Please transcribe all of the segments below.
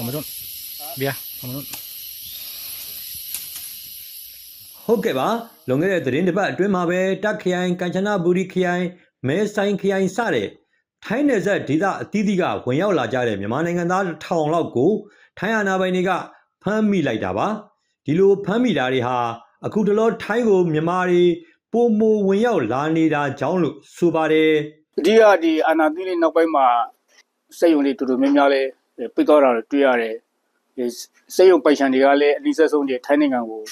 အောင်မလို့ဗျာအောင်မလို့ဟုတ်ကဲ့ပါလွန်ခဲ့တဲ့သတင်းတစ်ပတ်အတွင်းမှာပဲတက်ခရိုင်ကမ်ချနဘူရီခရိုင်မဲဆိုင်ခရိုင်စတဲ့ထိုင်းနယ်စပ်ဒေသအသီးသီးကဝင်ရောက်လာကြတဲ့မြန်မာနိုင်ငံသားထောင်လောက်ကိုထိုင်းအာဏာပိုင်တွေကဖမ်းမိလိုက်တာပါဒီလိုဖမ်းမိတာတွေဟာအခုတလောထိုင်းကိုမြန်မာတွေပုံမဝင်ရောက်လာနေတာကြောင့်လို့ဆိုပါတယ်အဓိကဒီအာနာသိလေးနောက်ပိုင်းမှာစက်ယုံတွေတူတူများများလဲ ပိတ်တော့တာတွေ့ရတယ်ဒီစက်ယုံပိုင်ရှင်တွေကလည်းအနည်းဆက်ဆုံးတွေထိုင်းနိုင်ငံကို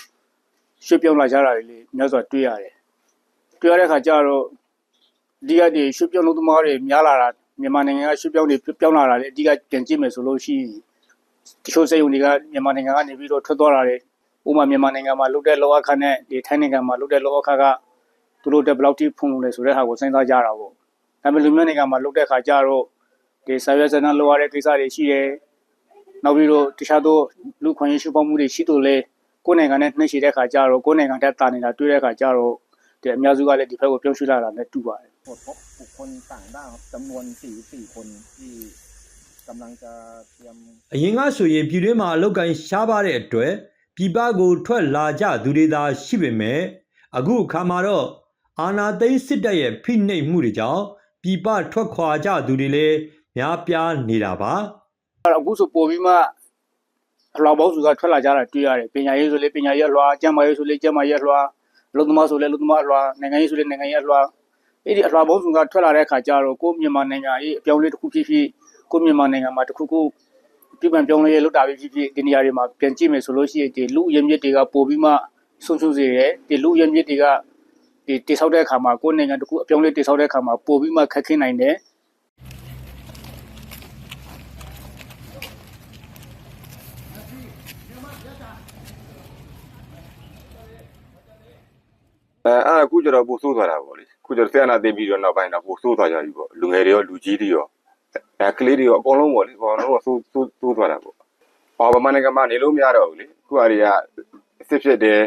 ရွှေ့ပြောင်းလာကြတာတွေလေများစွာတွေ့ရတယ်တွေ့ရတဲ့အခါကျတော့အဓိကဒီရွှေ့ပြောင်းလို့သမားတွေများလာတာမြန်မာနိုင်ငံကရွှေ့ပြောင်းတွေပြောင်းလာတာလေအဓိကပြန်ကြည့်မယ်ဆိုလို့ရှိရင်တချို့စက်ယုံတွေကမြန်မာနိုင်ငံကနေပြီးတော့ထွက်သွားတာလေဥပမာမြန်မာနိုင်ငံမှာလုတ်တဲ့လောအခါနဲ့ဒီထိုင်းနိုင်ငံမှာလုတ်တဲ့လောအခါကသူတို့တက်ဘယ်လောက်ထိဖုံလို့လဲဆိုတဲ့ဟာကိုစဉ်းစားကြတာပေါ့ဒါပေမဲ့လူမျိုးနိုင်ငံမှာလုတ်တဲ့ခါကျတော့ ဒီဆာရွက်စနလိုရတဲ့ကိစ္စတွေရှိတယ်။နောက်ပြီးတော့တခြားသောလူခွင့်ရေးရှုပေါင်းမှုတွေရှိတော့လေကိုယ်နိုင်ငံနဲ့နှိမ့်ရှိတဲ့ခါကျတော့ကိုယ်နိုင်ငံတက်တာနေတာတွေ့တဲ့ခါကျတော့ဒီအများစုကလည်းဒီဘက်ကိုပြောင်းရွှေ့လာတာနဲ့တူပါတယ် ตรวจพบบุคคลต่างด้าวครับจำนวน 44 คนที่กำลังจะเตรียม အရင်ကဆိုရင်ပြည်တွင်းမှာအလောက်ကန်ရှားပါတဲ့အတွက်ပြည်ပကိုထွက်လာကြသူတွေသာရှိပေမဲ့အခုအခါမှာတော့အာနာသိန်းစစ်တပ်ရဲ့ဖိနှိပ်မှုတွေကြောင့်ပြည်ပထွက်ခွာကြသူတွေလည်း များပြားနေတာပါ။အဲ့တော့အခုဆိုပို့ပြီးမှအလောက်ပေါင်းစုကထွက်လာကြတာတွေ့ရတယ်။ပညာရေးဆိုလေပညာရေးအလွှာကျန်းမာရေးဆိုလေကျန်းမာရေးအလွှာလုံသမားဆိုလေလုံသမားအလွှာနိုင်ငံရေးဆိုလေနိုင်ငံရေးအလွှာအဲ့ဒီအလွှာပေါင်းစုကထွက်လာတဲ့ခါကျတော့ကိုယ်မြန်မာနိုင်ငံရေးအပြောင်းအလဲတစ်ခုဖြစ်ဖြစ်ကိုယ်မြန်မာနိုင်ငံမှာတစ်ခုခုပြည်ပံပြောင်းလဲရေးလုပ်တာပဲဖြစ်ဖြစ်ဒီနေရာတွေမှာပြန်ကြည့်မယ်ဆိုလို့ရှိရင်ဒီလူအရင်းမြစ်တွေကပို့ပြီးမှဆုံးရှုံးစေတယ်ဒီလူအရင်းမြစ်တွေကဒီတိဆောက်တဲ့အခါမှာကိုယ်နိုင်ငံတစ်ခုအပြောင်းလဲတိဆောက်တဲ့အခါမှာပို့ပြီးမှခက်ခဲနိုင်တယ် အဲအဲ့ဒါအခုကျတော့ပို့ဆိုးသွားတာပေါ့လေအခုကျတော့ဆရာနာသိပြီးတော့နောက်ပိုင်းတော့ပို့ဆိုးသွားကြပြီပေါ့လူငယ်တွေရောလူကြီးတွေရောအဲကလေးတွေရောအကုန်လုံးပေါ့လေအကုန်လုံးကဆိုးဆိုးဆိုးသွားတာပေါ့ဟောဗမာနိုင်ငံမှာနေလို့မရတော့ဘူးလေအခုအရာတွေကစစ်ဖြစ်တယ်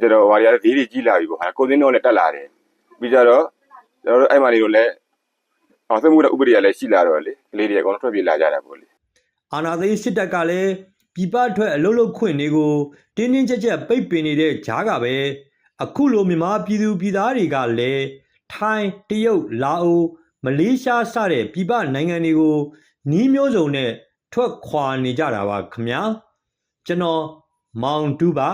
ကျတော့ဟာတွေကဈေးတွေကြီးလာပြီပေါ့ဟာကိုစင်းတော့လည်းတက်လာတယ်ပြီးကြတော့ကျွန်တော်တို့အဲ့မှာနေလို့လည်းဟောသမှုတဲ့ဥပဒေကလည်းရှိလာတော့လေကလေးတွေအကုန်လုံးထွက်ပြေးလာကြတာပေါ့လေအာနာသိန်းစစ်တပ်ကလည်းပြည်ပထွက်အလုပ်လုပ်ခွင့်တွေကိုတင်းတင်းကြပ်ကြပ်ပိတ်ပင်နေတဲ့ကြားကပဲ အခုလိုမြန်မာပြည်သူပြည်သားတွေကလည်းထိုင်းတရုတ်လာအိုမလေးရှားစတဲ့ပြည်ပနိုင်ငံတွေကိုနီးမျိုးစုံနဲ့ထွက်ခွာနေကြတာပါခင်ဗျာကျွန်တော်မောင်တူပါ